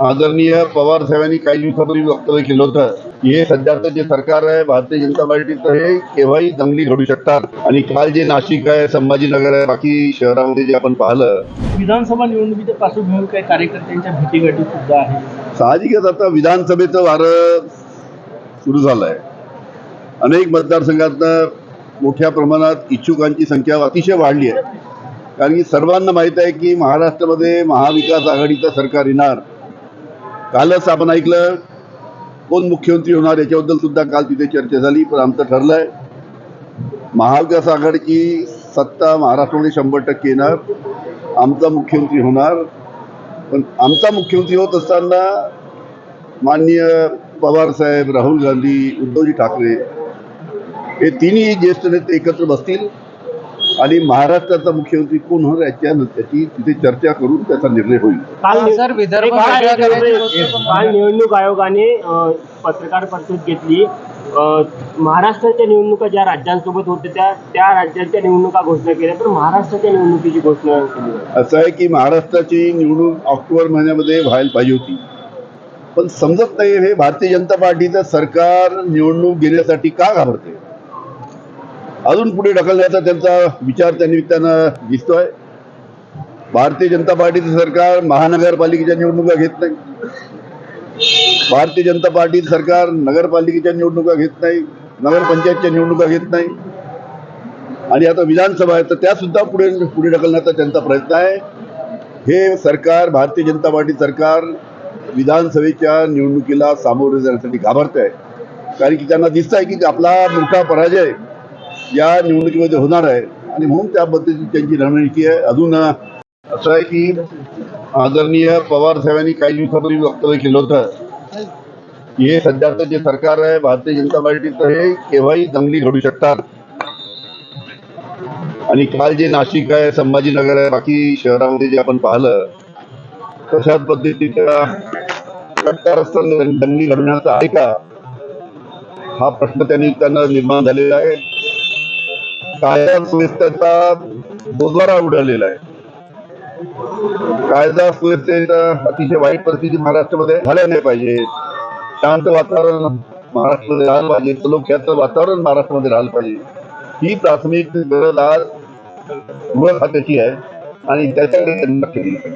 आदरणीय पवार साहेबांनी काही दिवसापूर्वी वक्तव्य केलं होतं हे सध्याचं जे सरकार आहे भारतीय जनता पार्टीचं हे केव्हाही दंगली घडू शकतात. आणि काल जे नाशिक आहे संभाजीनगर आहे बाकी शहरामध्ये जे आपण पाहिलं विधानसभा निवडणुकीच्या पार्श्वभूमीवर काही कार्यकर्त्यांच्या भेटीगाठी सुद्धा आहे साहजिकच आता विधानसभेचं वारं सुरू झालं आहे अनेक मतदारसंघातनं मोठ्या प्रमाणात इच्छुकांची संख्या अतिशय वाढली आहे. कारण की सर्वांना माहीत आहे की महाराष्ट्रामध्ये महाविकास आघाडीचं सरकार येणार. कालच आपण ऐकलं कोण मुख्यमंत्री होणार याच्याबद्दल सुद्धा काल तिथे चर्चा झाली पण आमचं ठरलं आहे महाविकास आघाडीची सत्ता महाराष्ट्रामध्ये शंभर टक्के येणार आमचा मुख्यमंत्री होणार पण आमचा मुख्यमंत्री होत असताना माननीय पवार साहेब राहुल गांधी उद्धवजी ठाकरे हे तिन्ही ज्येष्ठ नेते एकत्र बसतील. आणि महाराष्ट्राचा मुख्यमंत्री कोण होणार याच्या त्याची तिथे चर्चा करून त्याचा निर्णय होईल. काल सर, विदर्भ काल वेगळा करायची निवडणूक- काल निवडणूक आयोगाने अ, पत्रकार परिषद घेतली. अ, महाराष्ट्राच्या निवडणुका ज्या राज्यांसोबत होत्या त्या त्या राज्यांच्या निवडणुका घोषणा केल्या तर महाराष्ट्राच्या निवडणुकीची घोषणा केली. नाही. असं आहे की महाराष्ट्राची निवडणूक ऑक्टोबर महिन्यामध्ये व्हायला पाहिजे होती. पण समजत नाही हे भारतीय जनता पार्टीचं सरकार निवडणूक घेण्यासाठी का घाबरते? अजून पुढे ढकलण्याचा त्यांचा विचार त्या निमित्तानं दिसतोय. भारतीय जनता पार्टीचं सरकार महानगरपालिकेच्या निवडणुका घेत नाही. भारतीय जनता पार्टीचं सरकार नगरपालिकेच्या निवडणुका घेत नाही नगरपंचायतच्या निवडणुका घेत नाही. आणि आता विधानसभा आहे तर त्या सुद्धा पुढे पुढे ढकलण्याचा त्यांचा प्रयत्न आहे. हे सरकार भारतीय जनता पार्टी सरकार विधानसभेच्या निवडणुकीला सामोरे जाण्यासाठी घाबरत आहे कारण की त्यांना दिसत आहे की आपला मोठा पराजय या निवडणुकीमध्ये होणार आहे. आणि म्हणून त्या पद्धतीची त्यांची रणनीती आहे. अजून असं आहे की आदरणीय पवार साहेबांनी काही दिवसापूर्वी वक्तव्य केलं होतं. हे सध्याचं जे सरकार आहे भारतीय जनता पार्टीचं हे केव्हाही दंगली घडू शकतात. आणि काल जे नाशिक आहे संभाजीनगर आहे बाकी शहरामध्ये जे आपण पाहिलं तशाच पद्धतीच्या दंगली घडवण्याचा आहे का हा प्रश्न त्यांनी त्यांना निर्माण झालेला आहे. कायदा सुव्यवस्थेचा बोजवारा उडालेला आहे. कायदा सुव्यवस्थेचा अतिशय वाईट परिस्थिती महाराष्ट्रामध्ये झाल्या नाही पाहिजे. शांत वातावरण महाराष्ट्रामध्ये राहिलं पाहिजे. सलोख्याचं वातावरण महाराष्ट्रामध्ये राहिलं पाहिजे. ही प्राथमिक गरज आज गृह खात्याची आहे आणि त्याच्याकडे त्यांना केली